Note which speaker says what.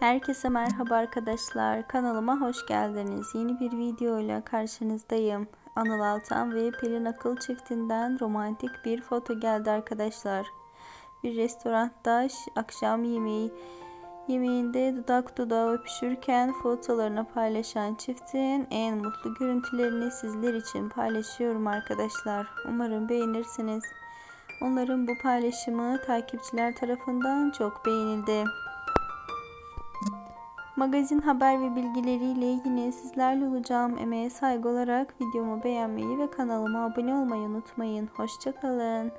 Speaker 1: Herkese merhaba arkadaşlar. Kanalıma hoş geldiniz. Yeni bir video ile karşınızdayım. Anıl Altan ve Pelin Akıl çiftinden romantik bir foto geldi arkadaşlar. Bir restoranda akşam yemeği yemeğinde dudak dudağa öpüşürken fotolarını paylaşan çiftin en mutlu görüntülerini sizler için paylaşıyorum arkadaşlar. Umarım beğenirsiniz. Onların bu paylaşımı takipçiler tarafından çok beğenildi. Magazin haber ve bilgileriyle yine sizlerle olacağım. Emeğe saygı olarak videomu beğenmeyi ve kanalıma abone olmayı unutmayın. Hoşçakalın.